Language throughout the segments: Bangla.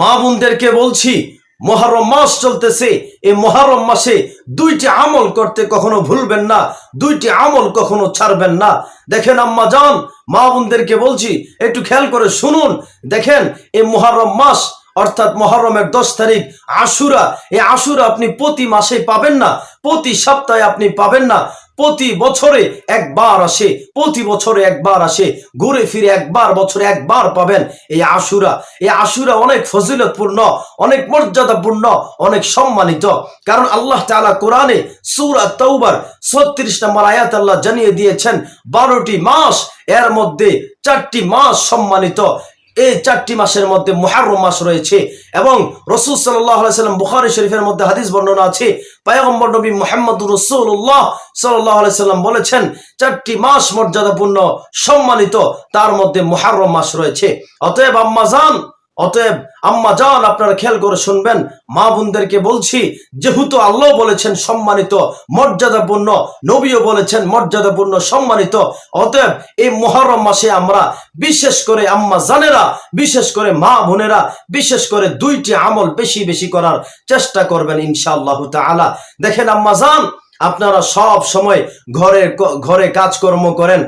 মা বোনদেরকে বলছি, মহারম মাস চলতেছে, এই মহারম মাসে দুইটি আমল করতে কখনো ভুলবেন না, দুইটি আমল কখনো ছাড়বেন না। দেখেন আম্মা যান মা বোনদেরকে বলছি, একটু খেয়াল করে শুনুন। দেখেন, এই মহারম মাস, অর্থাৎ মহরমের দশ তারিখ, আশুরা, এই আশুরা আপনি প্রতি মাসে পাবেন না, প্রতি সপ্তাহে আপনি পাবেন না। প্রতি বছরে একবার আসে, প্রতি বছরে একবার আসে, ঘুরে ফিরে একবার বছরে একবার পাবেন এই আশুরা। এই আশুরা অনেক ফজিলতপূর্ণ, অনেক মর্যাদাপূর্ণ, অনেক সম্মানিত। কারণ আল্লাহ তালা কোরআনে সূরা তৌবার ছত্রিশ নম্বর আয়াত আল্লাহ জানিয়ে দিয়েছেন, বারোটি মাস এর মধ্যে চারটি মাস সম্মানিত। এই চারটি মাসের মধ্যে মহারম মাস রয়েছে এবং রসুল সাল্লাম বুখারি শরীফের মধ্যে হাদিস বর্ণনা আছে, পায়গম্বর নবী মোহাম্মদ রসুল্লাহ সাল্লাহ সাল্লাম বলেছেন, চারটি মাস মর্যাদাপূর্ণ, সম্মানিত, তার মধ্যে মহারম মাস রয়েছে। অতএব আম্মাজান অতএব আম্মা যান আপনারা খেয়াল করে শুনবেন, মা বোনদেরকে বলছি, যেহেতু আল্লাহ বলেছেন সম্মানিত, মর্যাদাপূর্ণ, নবীও বলেছেন মর্যাদাপূর্ণ, সম্মানিত, অতএব এই মহরম মাসে আমরা বিশেষ করে আম্মা জানেরা, বিশেষ করে মা বোনেরা, বিশেষ করে দুইটি আমল বেশি বেশি করার চেষ্টা করবেন ইনশাআল্লাহ তাআলা। দেখেন আম্মা জান, আপনারা সব সময় ঘরে ঘরে কাজকর্ম করেন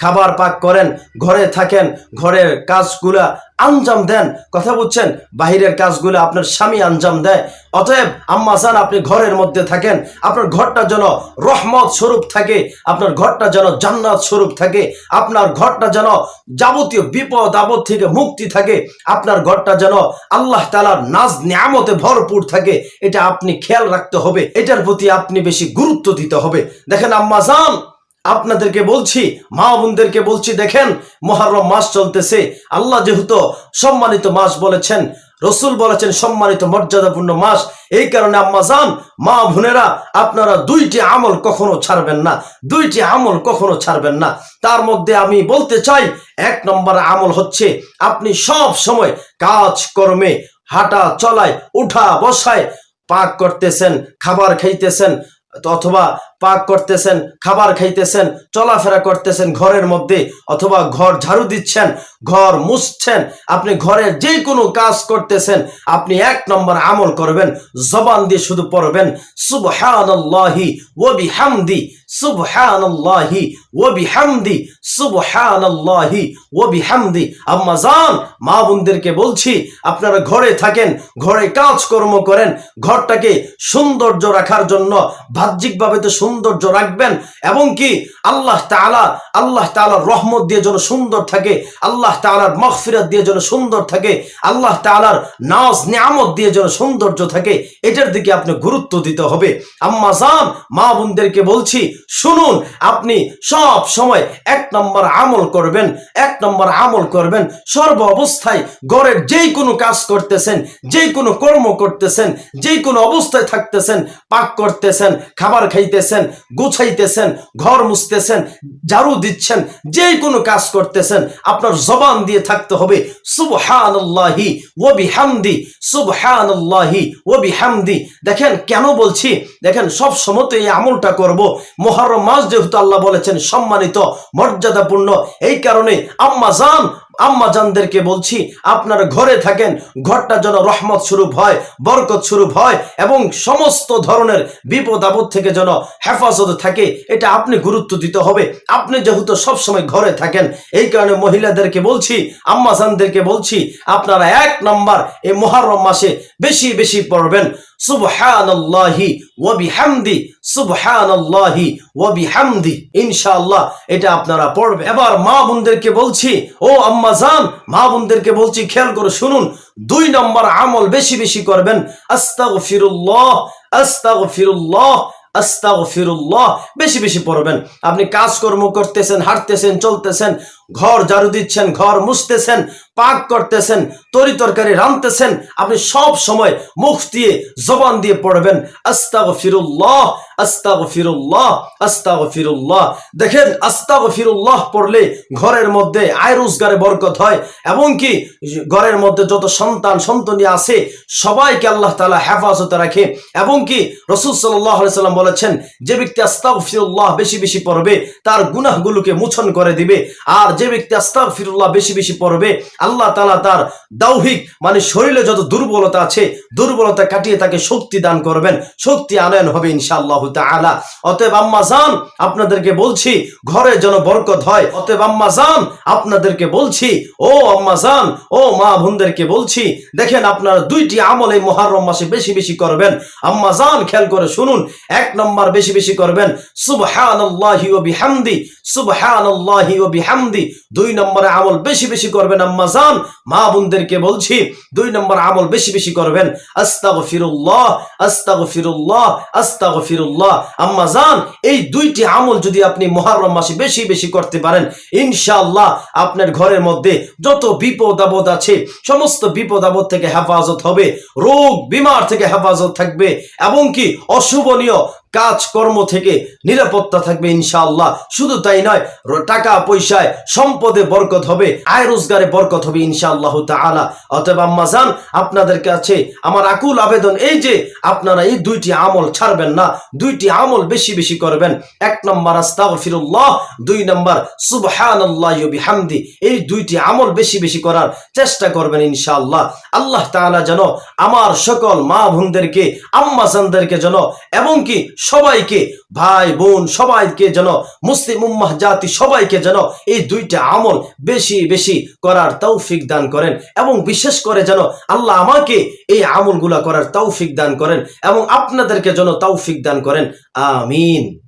খাবার পাক করেন, ঘরে থাকেন, ঘরের কাজগুলা আঞ্জাম দেন। কথা বুঝছেন? বাহিরের কাজগুলো আপনার স্বামী আঞ্জাম দেয়। অতএব আম্মা জান, আপনি ঘরের মধ্যে থাকেন, আপনার ঘরটা যেন রহমত স্বরূপ থাকে, আপনার ঘরটা যেন জান্নাত স্বরূপ থাকে, আপনার ঘরটা যেন যাবতীয় বিপদ আপদ থেকে মুক্তি থাকে, আপনার ঘরটা যেন আল্লাহ তালার নাজ নিয়ামতে ভরপুর থাকে, এটা আপনি খেয়াল রাখতে হবে, এটার প্রতি আপনি বেশি গুরুত্ব দিতে হবে। দেখেন আম্মা জান আপনাদেরকে বলছি, মা বোনদেরকে বলছি, দেখেন মহারম মাস চলতেছে। আল্লাহ যেহেতু সম্মানিত মাস বলেছেন, রসুল বলেছেন সম্মানিত মর্যাদাপূর্ণ মাস, এই কারণে আম্মা যান মা বোনেরা, আপনারা দুইটি আমল কখনো ছাড়বেন না, দুইটি আমল কখনো ছাড়বেন না। তার মধ্যে আমি বলতে চাই, এক নম্বর আমল হচ্ছে, আপনি সব সময় কাজ কর্মে হাঁটা চলায়, উঠা বসায়, পাক করতেছেন, খাবার খাইতেছেন অথবা পাক করতেছেন, খাবার খাইতেছেন, চলাফেরা করতেছেন ঘরের মধ্যে, অথবা ঘর ঝাড়ু দিচ্ছেন, ঘর মুছছেন, আপনি ঘরের যে কোনো কাজ করতেছেন, আপনি এক নম্বর আমল করবেন, জবান দিয়ে শুধু পড়বেন, সুবহানাল্লাহি ওয়া বিহামদি। সুবহানাল্লাহি ওয়া বিহামদি, সুবহানাল্লাহি ওয়া বিহামদি। আম্মা জান, মা বোনদেরকে বলছি, আপনারা ঘরে থাকেন, ঘরে কাজকর্ম করেন, ঘরটাকে সৌন্দর্য রাখার জন্য, বাহ্যিকভাবে তো সৌন্দর্য রাখবেন, এবং কি আল্লাহ তাআলা, আল্লাহ তাআলার রহমত দিয়ে যেন সুন্দর থাকে, আল্লাহ তাআলার মগফিরাত দিয়ে যেন সুন্দর থাকে, আল্লাহ তাআলার নাজ নিয়ামত দিয়ে যেন সৌন্দর্য থাকে, এটার দিকে আপনি গুরুত্ব দিতে হবে। আম্মা জান, মা বোনদেরকে বলছি শুনুন, আপনি সব সময় এক নম্বর আমল করবেন, এক নম্বর আমল করবেন। সর্ব অবস্থায় ঘরের যেই কোনো কাজ করতেছেন যেই কোনো কর্ম করতেছেন যেই কোনো অবস্থায় থাকতেছেন, পাক করতেছেন, খাবার খাইতেছেন, গুছাইতেছেন, ঘর মুছতেছেন, ঝাড়ু দিচ্ছেন যেই কোনো কাজ করতেছেন, আপনার জবান দিয়ে থাকতে হবে, সুবহানাল্লাহি ওয়া বিহামদি, সুবহানাল্লাহি ওয়া বিহামদি। দেখেন, কেন বলছি? দেখেন, সব সময় তো এই আমলটা করব মহরম মাস যেহেতু আল্লাহ বলেছেন সম্মানিত, মর্যাদাপূর্ণ, এই কারণে আম্মা জান, আম্মা জানদেরকে বলছি, আপনারা ঘরে থাকেন, ঘরটা যেন রহমত স্বরূপ হয়, বরকত স্বরূপ হয় এবং সমস্ত ধরনের বিপদ আপদ থেকে যেন হেফাজতে থাকে, এটা আপনি গুরুত্ব দিতে হবে। আপনি যেহেতু সবসময় ঘরে থাকেন, এই কারণে মহিলাদেরকে বলছি, আম্মা জানদেরকে বলছি, আপনারা এক নাম্বার এই মহারম মাসে বেশি বেশি পড়বেন। খেয়াল করে শুনুন। দুই নম্বর আমল বেশি বেশি করবেন। আস্তাগফিরুল্লাহ আস্তাগফিরুল্লাহ আস্তাগফিরুল্লাহ, বেশি বেশি পড়বেন। আপনি কাজকর্ম করতেছেন, হাঁটতেছেন, চলতেছেন, ঘর ঝাড়ু দিচ্ছেন, ঘর মুছতেছেন, পাক করতেছেন তরি তরকারি রাঁধতেছেন, আপনি সব সময় মুখ দিয়ে জবান দিয়ে পড়বেন, আস্তাগফিরুল্লাহ আস্তাগফিরুল্লাহ আস্তাগফিরুল্লাহ। দেখেন, আস্তাগফিরুল্লাহ পড়লে ঘরের মধ্যে আয় রোজগারে বরকত হয় এবং কি ঘরের মধ্যে যত সন্তান সন্তনী আছে, সবাইকে আল্লাহ তালা হেফাজতে রাখে। এবং কি রসুল সাল্লাহ সাল্লাম বলেছেন, যে ব্যক্তি আস্তাগফিরুল্লাহ বেশি বেশি পড়বে, তার গুনাহগুলোকে মোচন করে দিবে। আর যে ব্যক্তি আস্তাগ ফিরুল্লাহ বেশি বেশি পড়বে, আল্লাহ তালা তার দাউহিক মানে শরীরে যত দুর্বলতা আছে, দুর্বলতা কাটিয়ে তাকে শক্তি দান করবেন। শক্তি আনয়ন হবে ইনশাআল্লাহ তাআলা। অতএব আম্মা জান, আপনাদেরকে বলছি, ঘরে যেন বরকত হয়। অতএব আম্মা জান, আপনাদেরকে বলছি, ও আম্মা জান, ও মা বোনদেরকে বলছি, দেখেন আপনারা দুইটি আমল এই মহারম মাসে বেশি বেশি করবেন। আম্মা জান, খেয়াল করে শুনুন, এক নম্বর বেশি বেশি করবেন, সুবহানাল্লাহি ওয়া বিহামদি, সুবহানাল্লাহি ওয়া বিহামদি। দুই নম্বরে আমল বেশি বেশি করবেন আম্মা জান, মা বোনদেরকে বলছি, দুই নম্বর আমল বেশি বেশি করবেন। আস্তাগফিরুল্লাহ আস্তাগফিরুল্লাহ আস্তাগফিরুল্লাহ। আম্মা জান, এই দুইটি আমল যদি আপনি মহারম মাসে বেশি বেশি করতে পারেন, ইনশাআল্লাহ আপনার ঘরের মধ্যে যত বিপদ আপদ আছে, সমস্ত বিপদ আপদ থেকে হেফাজত হবে, রোগ, বিমার থেকে হেফাজত থাকবে, এবং কি অশুভনীয় কাজকর্ম থেকে নিরাপত্তা থাকবে ইনশাআল্লাহ। শুধু তাই নয় টাকা পয়সায় সম্পদে বরকত হবে, আয় রোজগারে বরকত হবে ইনশাআল্লাহ তাআলা। অতএব আম্মা জান, আপনাদের কাছে আমার আকুল আবেদন এই যে আপনারা এই দুইটি আমল ছাড়বেন না, দুইটি আমল বেশি বেশি করবেন। এক নম্বর, আস্তাগফিরুল্লাহ, দুই নম্বর, সুবহানাল্লাহি বিহামদি। এই দুইটি আমল বেশি বেশি করার চেষ্টা করবেন ইনশাআল্লাহ। আল্লাহ তাআলা যেন আমার সকল মা বোনদেরকে আম্মা জানদেরকে যেন, এবং কি সবাইকে, ভাই, বোন, সবাইকে যেন, মুসলিম উম্মাহ, জাতি সবাইকে যেন এই দুইটা আমল বেশি বেশি করার তৌফিক দান করেন এবং বিশেষ করে যেন আল্লাহ আমাকে এই আমলগুলা করার তৌফিক দান করেন এবং আপনাদেরকে যেন তৌফিক দান করেন। আমিন।